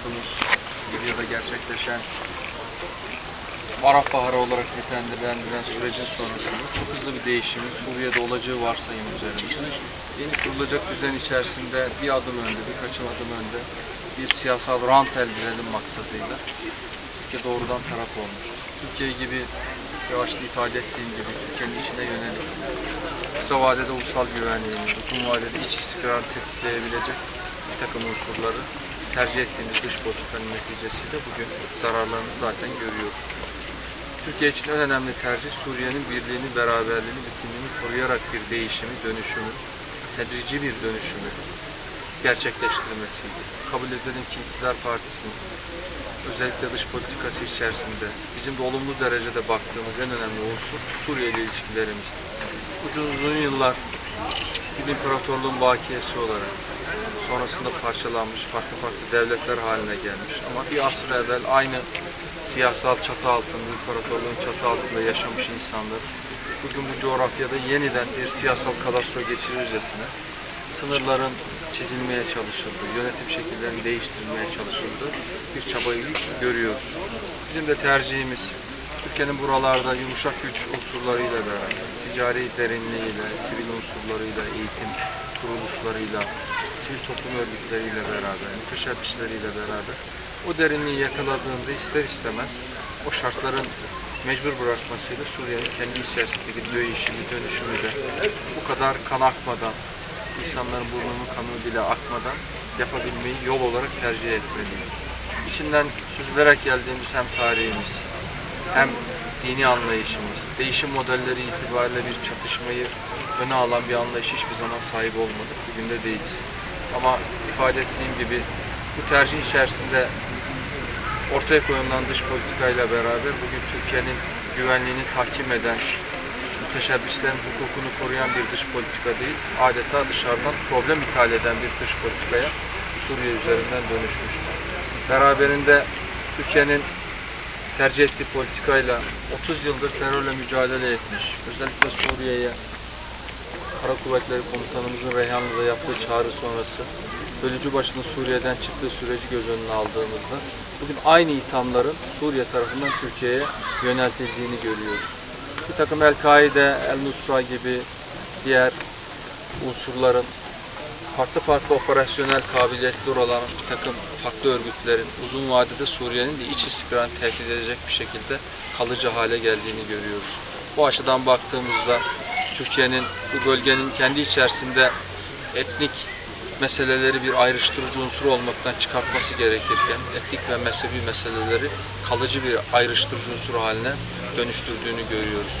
biliyorsunuz Libya'da gerçekleşen Arap Baharı olarak nitelendirilen sürecin sonrasında çok hızlı bir değişimin Suriye'de olacağı varsayım üzerinde yeni kurulacak düzen içerisinde bir adım önde, birkaç adım önde bir siyasal rant elde edelim maksadıyla Türkiye doğrudan taraf olmuş. Türkiye gibi yavaşta ifade ettiğim gibi Türkiye'nin içine yönelik kısa vadede ulusal güvenliğini, uzun vadede iç istikrarı tetikleyebilecek bir takım unsurları tercih ettiğimiz dış politikanın neticesiyle bugün zararlarını zaten görüyoruz. Türkiye için en önemli tercih Suriye'nin birliğini, beraberliğini, bütünlüğünü koruyarak bir değişimi, dönüşümü, tedrici bir dönüşümü gerçekleştirmesiydi. Kabul edelim ki iktidar partisinin özellikle dış politikası içerisinde bizim de olumlu derecede baktığımız en önemli unsur Suriye ile ilişkilerimiz. Uzun uzun yıllar bir imparatorluğun bakiyesi olarak sonrasında parçalanmış, farklı farklı devletler haline gelmiş. Ama bir asır evvel aynı siyasal çatı altında, imparatorluğun çatı altında yaşamış insanlar bugün bu coğrafyada yeniden bir siyasal kadastro geçirircesine sınırların çizilmeye çalışıldığı, yönetim şekillerinin değiştirilmeye çalışıldığı bir çabayı görüyoruz. Bizim de tercihimiz Türkiye'nin buralarda yumuşak güç unsurlarıyla beraber, ticari derinliğiyle, sivil unsurlarıyla, eğitim kuruluşlarıyla, sivil toplum örgütleriyle beraber, müteşebbisleriyle beraber o derinliği yakaladığında ister istemez o şartların mecbur bırakmasıyla Suriye'nin kendi içerisindeki değişimi, dönüşümü de bu kadar kan akmadan, insanların burnunun kanı bile akmadan yapabilmeyi yol olarak tercih etmeliyiz. İçinden süzülerek geldiğimiz hem tarihimiz, hem dini anlayışımız, değişim modelleri itibariyle bir çatışmayı öne alan bir anlayış hiçbir zaman sahip olmadık. Bugün de değiliz. Ama ifade ettiğim gibi bu tercih içerisinde ortaya koyulan dış politikayla beraber bugün Türkiye'nin güvenliğini tahkim eden, müteşebbislerin hukukunu koruyan bir dış politika değil, adeta dışarıdan problem ithal eden bir dış politikaya Suriye üzerinden dönüşmüştür. Beraberinde Türkiye'nin tercih ettiği politikayla 30 yıldır terörle mücadele etmiş, özellikle Suriye'ye Kara Kuvvetleri Komutanımızın Reyhanlı'da yaptığı çağrı sonrası bölücü başının Suriye'den çıktığı süreci göz önüne aldığımızda bugün aynı ithamların Suriye tarafından Türkiye'ye yöneltildiğini görüyoruz. Bir takım El-Kaide, El-Nusra gibi diğer unsurların farklı farklı operasyonel kabiliyetleri olan bir takım farklı örgütlerin uzun vadede Suriye'nin de iç istikrarını tehdit edecek bir şekilde kalıcı hale geldiğini görüyoruz. Bu açıdan baktığımızda Türkiye'nin bu bölgenin kendi içerisinde etnik meseleleri bir ayrıştırıcı unsur olmaktan çıkartması gerekirken etnik ve mezhebi meseleleri kalıcı bir ayrıştırıcı unsur haline dönüştürdüğünü görüyoruz.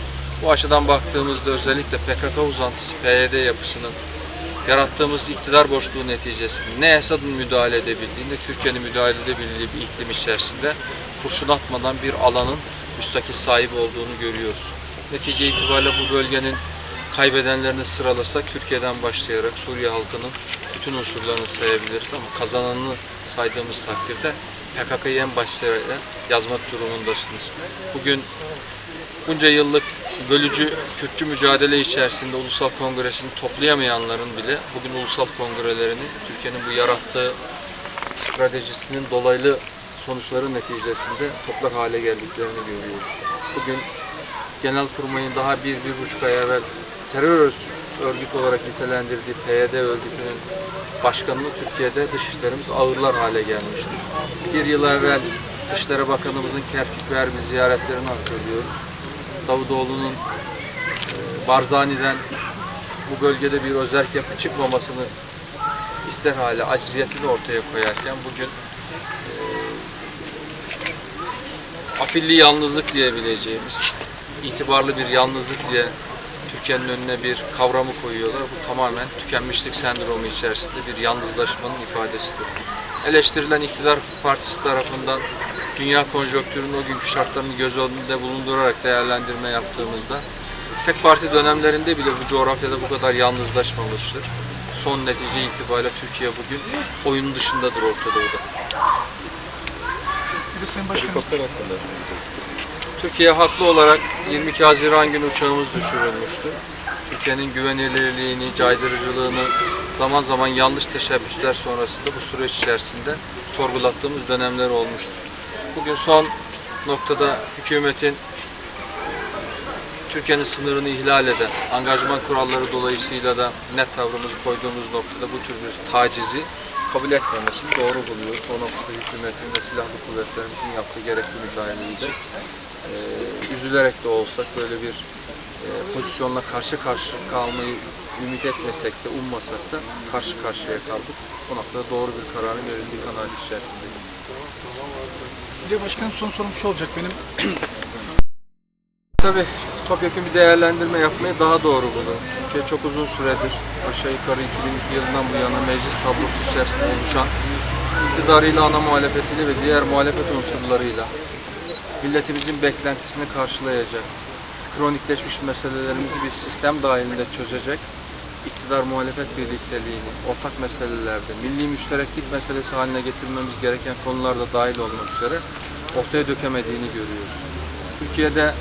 Bu açıdan baktığımızda özellikle PKK uzantısı PYD yapısının yarattığımız iktidar boşluğu neticesinde ne Esad'ın müdahale edebildiği ne Türkiye'nin müdahale edebildiği bir iklim içerisinde kurşun atmadan bir alanın müstakil sahibi olduğunu görüyoruz. Netice itibariyle bu bölgenin kaybedenlerini sıralasak Türkiye'den başlayarak Suriye halkının bütün unsurlarını sayabiliriz ama kazananını saydığımız takdirde PKK'yı en başta yazmak durumundasınız. Bugün bunca yıllık bölücü Kürtçü mücadele içerisinde ulusal kongresini toplayamayanların bile bugün ulusal kongrelerini Türkiye'nin bu yarattığı stratejisinin dolaylı sonuçları neticesinde toplar hale geldiklerini görüyoruz. Bugün Genelkurmay'ın daha bir, bir buçuk ay evvel terör örgüt olarak nitelendirdiği PYD örgütünün başkanını Türkiye'de dışişlerimiz ağırlar hale gelmiştir. Bir yıl evvel Dışişleri Bakanımızın Kerkük ve ziyaretlerini hatırlıyoruz. Davutoğlu'nun e, Barzani'den bu bölgede bir özerk yapı çıkmamasını ister hale acziyetini ortaya koyarken bugün e, afilli yalnızlık diyebileceğimiz itibarlı bir yalnızlık diye Türkiye'nin önüne bir kavramı koyuyorlar. Bu tamamen tükenmişlik sendromu içerisinde bir yalnızlaşmanın ifadesidir. Eleştirilen iktidar partisi tarafından dünya konjonktürünün o günkü şartlarını göz önünde bulundurarak değerlendirme yaptığımızda tek parti dönemlerinde bile bu coğrafyada bu kadar yalnızlaşmamıştır. Son netice itibariyle Türkiye bugün oyun dışındadır Orta Doğu'da. Bir de Sayın Başkanım, Helikopter hakkında? Türkiye haklı olarak 22 Haziran günü uçağımız düşürülmüştü. Türkiye'nin güvenilirliğini, caydırıcılığını zaman zaman yanlış teşebbüsler sonrasında bu süreç içerisinde sorgulattığımız dönemler olmuştur. Bugün son noktada hükümetin Türkiye'nin sınırını ihlal eden, angajman kuralları dolayısıyla da net tavrımızı koyduğumuz noktada bu tür bir tacizi kabul etmemesini doğru buluyoruz. O noktada hükümetin ve silahlı kuvvetlerimizin yaptığı gerekli müdahaleyi de e, üzülerek de olsak böyle bir e, pozisyonla karşı karşı kalmayı ümit etmesek de ummasak da karşı karşıya kaldık. O noktada doğru bir kararın verildiği kanaat içerisindeyim. Bir de başkanım son sorum şu olacak benim. Tabii topyekun bir değerlendirme yapmayı daha doğru bulurum. Türkiye çok uzun süredir aşağı yukarı 2002 yılından bu yana meclis tablosu içerisinde oluşan iktidarıyla, ana muhalefetiyle ve diğer muhalefet unsurlarıyla milletimizin beklentisini karşılayacak, kronikleşmiş meselelerimizi bir sistem dahilinde çözecek, iktidar muhalefet birlikteliğini ortak meselelerde, milli müştereklik meselesi haline getirmemiz gereken konularda dahil olmak üzere ortaya dökemediğini görüyoruz. Türkiye'de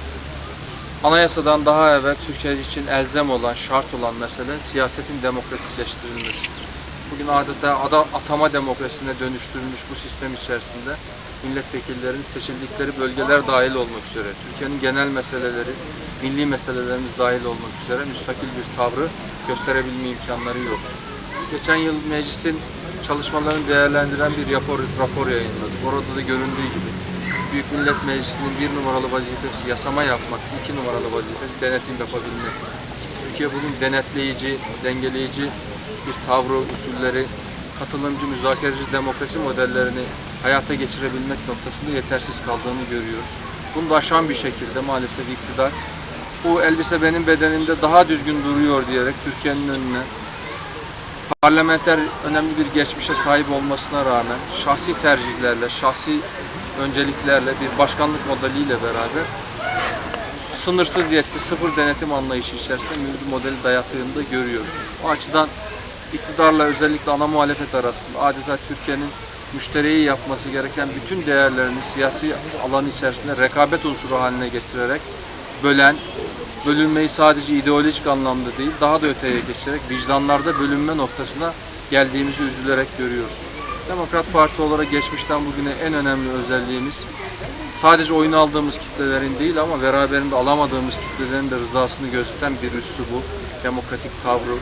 Anayasadan daha evvel Türkiye için elzem olan, şart olan mesele siyasetin demokratikleştirilmesidir. Bugün adeta ada, atama demokrasisine dönüştürülmüş bu sistem içerisinde milletvekillerinin seçildikleri bölgeler dahil olmak üzere, Türkiye'nin genel meseleleri, milli meselelerimiz dahil olmak üzere müstakil bir tavrı gösterebilme imkanları yok. Geçen yıl meclisin çalışmalarını değerlendiren bir rapor, rapor yayınladık. Orada da göründüğü gibi Büyük Millet Meclisi'nin bir numaralı vazifesi yasama yapmak, iki numaralı vazifesi denetim yapabilmek. Türkiye bugün denetleyici, dengeleyici bir tavrı, usulleri, katılımcı, müzakereci demokrasi modellerini hayata geçirebilmek noktasında yetersiz kaldığını görüyoruz. Bunu da aşan bir şekilde maalesef iktidar bu elbise benim bedenimde daha düzgün duruyor diyerek Türkiye'nin önüne parlamenter önemli bir geçmişe sahip olmasına rağmen şahsi tercihlerle, şahsi önceliklerle bir başkanlık modeliyle beraber sınırsız yetki, sıfır denetim anlayışı içerisinde bir modeli dayattığını da görüyoruz. O açıdan iktidarla özellikle ana muhalefet arasında adeta Türkiye'nin müşteriyi yapması gereken bütün değerlerini siyasi alan içerisinde rekabet unsuru haline getirerek bölen, bölünmeyi sadece ideolojik anlamda değil, daha da öteye geçerek vicdanlarda bölünme noktasına geldiğimizi üzülerek görüyoruz. Demokrat Parti olarak geçmişten bugüne en önemli özelliğimiz sadece oyun aldığımız kitlelerin değil ama beraberinde alamadığımız kitlelerin de rızasını gösteren bir üslubu, demokratik tavrı,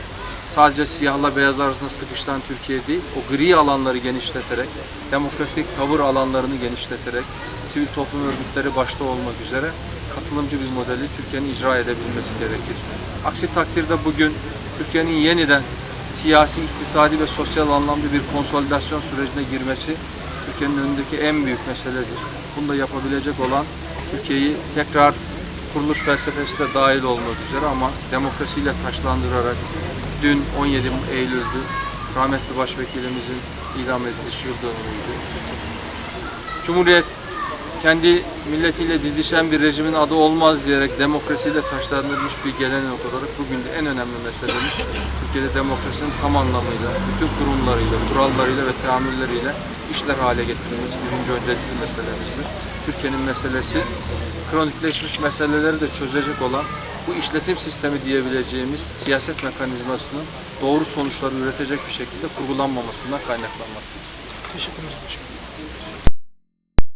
sadece siyahla beyaz arasında sıkıştan Türkiye değil, o gri alanları genişleterek, demokratik tavır alanlarını genişleterek, sivil toplum örgütleri başta olmak üzere katılımcı bir modeli Türkiye'nin icra edebilmesi gerekir. Aksi takdirde bugün Türkiye'nin yeniden siyasi, iktisadi ve sosyal anlamda bir konsolidasyon sürecine girmesi Türkiye'nin önündeki en büyük meseledir. Bunu da yapabilecek olan Türkiye'yi tekrar kuruluş felsefesi de dahil olmak üzere ama demokrasiyle taşlandırarak dün 17 Eylül'dü rahmetli başvekilimizin idam ediliş yıl dönümüydü. Cumhuriyet kendi milletiyle didişen bir rejimin adı olmaz diyerek demokrasiyle taşlandırılmış bir gelenek olarak bugün de en önemli meselemiz Türkiye'de demokrasinin tam anlamıyla, bütün kurumlarıyla, kurallarıyla ve teamülleriyle işler hale getirilmesi birinci öncelikli meselemizdir. Türkiye'nin meselesi kronikleşmiş meseleleri de çözecek olan bu işletim sistemi diyebileceğimiz siyaset mekanizmasının doğru sonuçları üretecek bir şekilde kurgulanmamasından kaynaklanmaktadır. Teşekkür ederim.